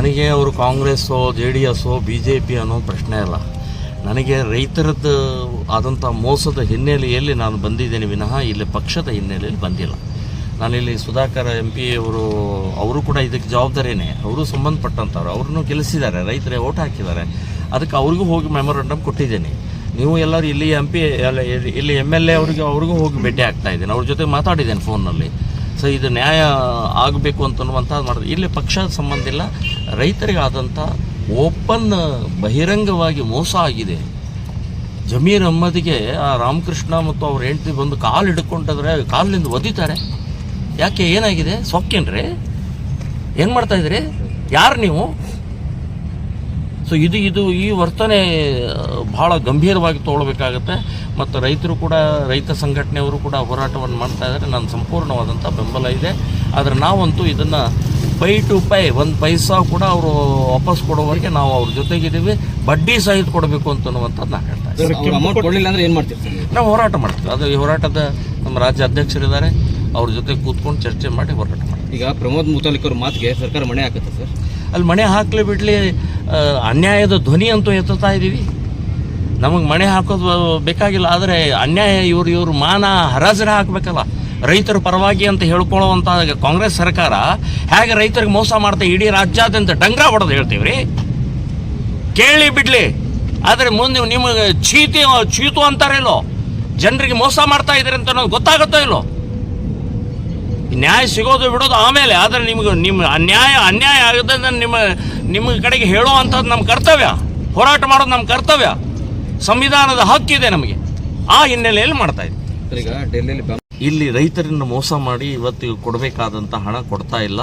ನನಗೆ ಅವರು ಕಾಂಗ್ರೆಸ್ಸೋ, ಜೆ ಡಿ ಎಸ್ಸೋ, ಬಿ ಜೆ ಪಿ ಅನ್ನೋ ಪ್ರಶ್ನೆ ಅಲ್ಲ. ನನಗೆ ರೈತರದ್ದು ಆದಂಥ ಮೋಸದ ಹಿನ್ನೆಲೆಯಲ್ಲಿ ನಾನು ಬಂದಿದ್ದೇನೆ ವಿನಃ ಇಲ್ಲಿ ಪಕ್ಷದ ಹಿನ್ನೆಲೆಯಲ್ಲಿ ಬಂದಿಲ್ಲ. ನಾನಿಲ್ಲಿ ಸುಧಾಕರ್ ಎಂ ಪಿ ಅವರು ಅವರು ಕೂಡ ಇದಕ್ಕೆ ಜವಾಬ್ದಾರಿನೇ. ಅವರು ಸಂಬಂಧಪಟ್ಟಂಥವ್ರು. ಅವ್ರನ್ನೂ ಗೆಲ್ಲಿಸಿದ್ದಾರೆ. ರೈತರೇ ಓಟ್ ಹಾಕಿದ್ದಾರೆ. ಅದಕ್ಕೆ ಅವ್ರಿಗೂ ಹೋಗಿ ಮೆಮೊರಂಡಮ್ ಕೊಟ್ಟಿದ್ದೇನೆ. ನೀವು ಎಲ್ಲರೂ ಇಲ್ಲಿ ಎಂ ಪಿ ಇಲ್ಲಿ ಎಂ ಎಲ್ ಎ ಅವರಿಗೆ, ಅವ್ರಿಗೂ ಹೋಗಿ ಭೇಟಿ ಆಗ್ತಾ ಇದ್ದೀನಿ. ಅವ್ರ ಜೊತೆ ಮಾತಾಡಿದ್ದೇನೆ ಫೋನ್ನಲ್ಲಿ. ಸೊ ಇದು ನ್ಯಾಯ ಆಗಬೇಕು ಅಂತನ್ನುವಂಥ ಮಾಡಿದ್ರು ಇಲ್ಲಿ ಪಕ್ಷದ ಸಂಬಂಧ ಇಲ್ಲ. ರೈತರಿಗಾದಂಥ ಓಪನ್ ಬಹಿರಂಗವಾಗಿ ಮೋಸ ಆಗಿದೆ. ಜಮೀರ್ ಅಹ್ಮದ್ಗೆ ಆ ರಾಮಕೃಷ್ಣ ಮತ್ತು ಅವ್ರ ಹೆಂಡತಿ ಬಂದು ಕಾಲು ಹಿಡ್ಕೊಂಡಾದ್ರೆ ಕಾಲಿನಿಂದ ಒದಿತಾರೆ. ಯಾಕೆ ಏನಾಗಿದೆ? ಸೊಕ್ಕೇನ್ರಿ. ಏನು ಮಾಡ್ತಾಯಿದ್ರಿ ಯಾರು ನೀವು? ಸೊ ಇದು ಇದು ಈ ವರ್ತನೆ ಭಾಳ ಬಹಳ ಗಂಭೀರವಾಗಿ ತೊಗೊಳ್ಬೇಕಾಗತ್ತೆ. ಮತ್ತು ರೈತರು ಕೂಡ ರೈತ ಸಂಘಟನೆಯವರು ಕೂಡ ಹೋರಾಟವನ್ನು ಮಾಡ್ತಾ ಇದ್ದಾರೆ. ನನ್ನ ಸಂಪೂರ್ಣವಾದಂಥ ಬೆಂಬಲ ಇದೆ. ಆದರೆ ನಾವಂತೂ ಇದನ್ನು ಪೈ ಟು ಪೈ ಒಂದು ಪೈಸಾ ಕೂಡ ಅವರು ವಾಪಸ್ ಕೊಡೋವರೆಗೆ ನಾವು ಅವ್ರ ಜೊತೆಗಿದ್ದೀವಿ. ಬಡ್ಡಿ ಸಹಿತ ಕೊಡಬೇಕು ಅಂತನ್ನುವಂಥದ್ದು ನಾನು ಹೇಳ್ತಾ ಇದ್ದೀನಿ. ಏನು ಮಾಡ್ತೀವಿ ನಾವು ಹೋರಾಟ ಮಾಡ್ತೀವಿ. ಅದು ಈ ಹೋರಾಟದ ನಮ್ಮ ರಾಜ್ಯ ಅಧ್ಯಕ್ಷರಿದ್ದಾರೆ. ಅವ್ರ ಜೊತೆ ಕೂತ್ಕೊಂಡು ಚರ್ಚೆ ಮಾಡಿ ಹೋರಾಟ ಮಾಡ್ತೀವಿ. ಈಗ ಪ್ರಮೋದ್ ಮುತಾಲಿಕ್ ಅವ್ರ ಮಾತಿಗೆ ಸರ್ಕಾರ ಮಣೆ ಹಾಕುತ್ತೆ ಸರ್? ಅಲ್ಲಿ ಮಣೆ ಹಾಕಲಿ ಬಿಡ್ಲಿ ಅನ್ಯಾಯದ ಧ್ವನಿ ಅಂತೂ ಎತ್ತುತ್ತಾ ಇದ್ದೀವಿ ನಮಗೆ ಮಣೆ ಹಾಕೋದು ಬೇಕಾಗಿಲ್ಲ, ಆದರೆ ಅನ್ಯಾಯ ಇವರು ಇವರು ಮಾನ ಹರಾಜರ ಹಾಕಬೇಕಲ್ಲ. ರೈತರ ಪರವಾಗಿ ಅಂತ ಹೇಳ್ಕೊಳ್ಳೋವಂಥ ಕಾಂಗ್ರೆಸ್ ಸರ್ಕಾರ ಹೇಗೆ ರೈತರಿಗೆ ಮೋಸ ಮಾಡ್ತಾ ಇಡೀ ರಾಜ್ಯಾದ್ಯಂತ ಡಂಗ್ರ ಹೊಡೆದು ಹೇಳ್ತೀವಿ ರೀ ಕೇಳಿ ಬಿಡ್ಲಿ. ಆದರೆ ಮುಂದೆ ನಿಮಗೆ ಚೀತಿ, ಚೀತು ಅಂತಾರೇಲೋ ಜನರಿಗೆ ಮೋಸ ಮಾಡ್ತಾ ಇದ್ದಾರೆ ಅಂತ ಅನ್ನೋದು ಗೊತ್ತಾಗುತ್ತೋ ಇಲ್ಲೋ? ನ್ಯಾಯ ಸಿಗೋದು ಬಿಡೋದು ಆಮೇಲೆ ಆದರೆ ನಿಮಗೆ ನಿಮ್ಮ ಅನ್ಯಾಯ ಅನ್ಯಾಯ ಆಗದಂದ್ರೆ ನಿಮ್ಮ ನಿಮ್ಮ ಕಡೆಗೆ ಹೇಳುವಂಥದ್ದು ನಮ್ಮ ಕರ್ತವ್ಯ. ಹೋರಾಟ ಮಾಡೋದು ನಮ್ಮ ಕರ್ತವ್ಯ. ಸಂವಿಧಾನದ ಹಕ್ಕಿದೆ ನಮಗೆ. ಆ ಹಿನ್ನೆಲೆಯಲ್ಲಿ ಮಾಡ್ತಾ ಇದ್ದೀವಿ ಡೆಲ್ಲಿಯಲ್ಲಿ ಇಲ್ಲಿ ರೈತರನ್ನು ಮೋಸ ಮಾಡಿ ಇವತ್ತು ಕೊಡಬೇಕಾದಂಥ ಹಣ ಕೊಡ್ತಾ ಇಲ್ಲ.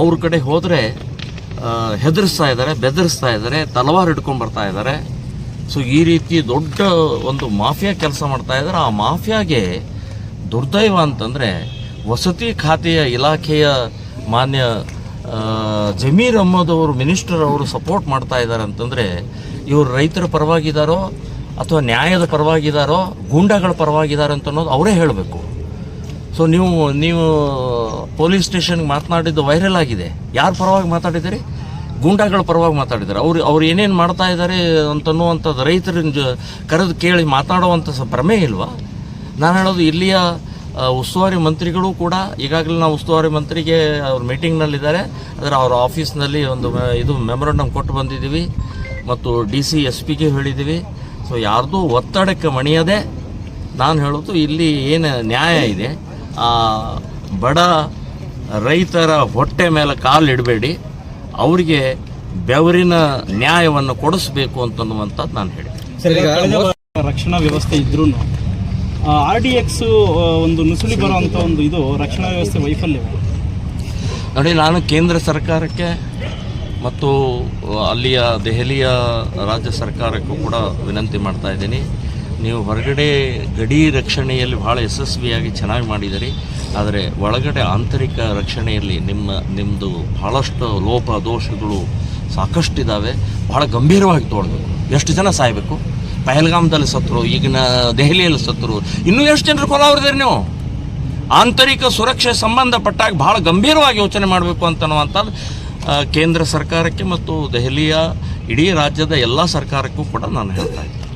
ಅವ್ರ ಕಡೆ ಹೋದರೆ ಹೆದರಿಸ್ತಾ ಇದ್ದಾರೆ ಬೆದರಿಸ್ತಾ ಇದ್ದಾರೆ ತಲವಾರು ಹಿಡ್ಕೊಂಡು ಬರ್ತಾ ಇದ್ದಾರೆ ಸೊ ಈ ರೀತಿ ದೊಡ್ಡ ಒಂದು ಮಾಫಿಯಾ ಕೆಲಸ ಮಾಡ್ತಾ ಇದ್ದಾರೆ ಆ ಮಾಫಿಯಾಗೆ ದುರ್ದೈವ ಅಂತಂದರೆ ವಸತಿ ಖಾತೆಯ ಇಲಾಖೆಯ ಮಾನ್ಯ ಜಮೀರ್ ಅಹ್ಮದ್ ಅವರು, ಮಿನಿಸ್ಟರ್ ಅವರು ಸಪೋರ್ಟ್ ಮಾಡ್ತಾ ಇದ್ದಾರೆ ಅಂತಂದರೆ, ಇವರು ರೈತರ ಪರವಾಗಿದ್ದಾರೋ ಅಥವಾ ನ್ಯಾಯದ ಪರವಾಗಿದ್ದಾರೋ ಗೂಂಡಾಗಳ ಪರವಾಗಿದ್ದಾರೆ ಅಂತ ಅನ್ನೋದು ಅವರೇ ಹೇಳಬೇಕು. ಸೊ ನೀವು ನೀವು ಪೊಲೀಸ್ ಸ್ಟೇಷನ್ಗೆ ಮಾತನಾಡಿದ್ದು ವೈರಲ್ ಆಗಿದೆ. ಯಾರ ಪರವಾಗಿ ಮಾತಾಡಿದ್ದೀರಿ? ಗೂಂಡಾಗಳ ಪರವಾಗಿ ಮಾತಾಡಿದ್ದಾರೆ. ಅವ್ರು ಅವ್ರು ಏನೇನು ಮಾಡ್ತಾ ಇದ್ದಾರೆ ಅಂತನ್ನುವಂಥದ್ದು ರೈತರನ್ನ ಜ, ಕರೆದು ಕೇಳಿ ಮಾತಾಡುವಂಥ ಭ್ರಮೆ ಇಲ್ವಾ? ನಾನು ಹೇಳೋದು ಇಲ್ಲಿಯ ಉಸ್ತುವಾರಿ ಮಂತ್ರಿಗಳು ಕೂಡ ಈಗಾಗಲೇ ನಾವು ಉಸ್ತುವಾರಿ ಮಂತ್ರಿಗೆ ಅವ್ರ ಮೀಟಿಂಗ್ನಲ್ಲಿದ್ದಾರೆ. ಅದರ ಅವ್ರ ಆಫೀಸ್ನಲ್ಲಿ ಒಂದು ಇದು ಮೆಮೊರಂಡಮ್ ಕೊಟ್ಟು ಬಂದಿದ್ದೀವಿ ಮತ್ತು ಡಿ ಸಿ, ಎಸ್ ಪಿಗೆ ಹೇಳಿದ್ದೀವಿ. ಸೊ ಯಾರ್ದೂ ಒತ್ತಡಕ್ಕೆ ಮಣಿಯದೆ ನಾನು ಹೇಳೋದು ಇಲ್ಲಿ ಏನು ನ್ಯಾಯ ಇದೆ. ಆ, ಬಡ ರೈತರ ಹೊಟ್ಟೆ ಮೇಲೆ ಕಾಲು ಇಡಬೇಡಿ. ಅವರಿಗೆ ಬೆವರಿನ ನ್ಯಾಯವನ್ನು ಕೊಡಿಸ್ಬೇಕು ಅಂತನ್ನುವಂಥದ್ದು ನಾನು ಹೇಳಿದೆ. ರಕ್ಷಣಾ ವ್ಯವಸ್ಥೆ ಇದ್ರೂ ಆರ್ ಡಿ ಎಕ್ಸ್ ಒಂದು ನುಸುಳಿ ಬರುವಂಥ ಒಂದು ಇದು ರಕ್ಷಣಾ ವ್ಯವಸ್ಥೆ ವೈಫಲ್ಯ. ನೋಡಿ, ನಾನು ಕೇಂದ್ರ ಸರ್ಕಾರಕ್ಕೆ ಮತ್ತು ಅಲ್ಲಿಯ ದೆಹಲಿಯ ರಾಜ್ಯ ಸರ್ಕಾರಕ್ಕೂ ಕೂಡ ವಿನಂತಿ ಮಾಡ್ತಾ ಇದ್ದೀನಿ. ನೀವು ಹೊರಗಡೆ ಗಡಿ ರಕ್ಷಣೆಯಲ್ಲಿ ಭಾಳ ಯಶಸ್ವಿಯಾಗಿ ಚೆನ್ನಾಗಿ ಮಾಡಿದಿರಿ ಆದರೆ ಒಳಗಡೆ ಆಂತರಿಕ ರಕ್ಷಣೆಯಲ್ಲಿ ನಿಮ್ಮ ನಿಮ್ಮದು ಭಾಳಷ್ಟು ಲೋಪ ದೋಷಗಳು ಸಾಕಷ್ಟಿದ್ದಾವೆ ಭಾಳ ಗಂಭೀರವಾಗಿ ತೊಗೊಳ್ಬೇಕು ಎಷ್ಟು ಜನ ಸಾಯಬೇಕು? ಪಹಲ್ಗಾಮದಲ್ಲಿ ಸತ್ರು ಈಗಿನ ದೆಹಲಿಯಲ್ಲಿ ಸತ್ರು ಇನ್ನೂ ಎಷ್ಟು ಜನರು ಕೊಲಾವ್ರಿದ್ದೀರಿ ನೀವು? ಆಂತರಿಕ ಸುರಕ್ಷೆ ಸಂಬಂಧಪಟ್ಟಾಗ ಭಾಳ ಗಂಭೀರವಾಗಿ ಯೋಚನೆ ಮಾಡಬೇಕು ಅಂತನ್ನುವಂಥದ್ದು ಕೇಂದ್ರ ಸರ್ಕಾರಕ್ಕೆ ಮತ್ತು ದೆಹಲಿಯ ಇಡೀ ರಾಜ್ಯದ ಎಲ್ಲ ಸರ್ಕಾರಕ್ಕೂ ಕೂಡ ನಾನು ಹೇಳ್ತಾ ಇದ್ದೀನಿ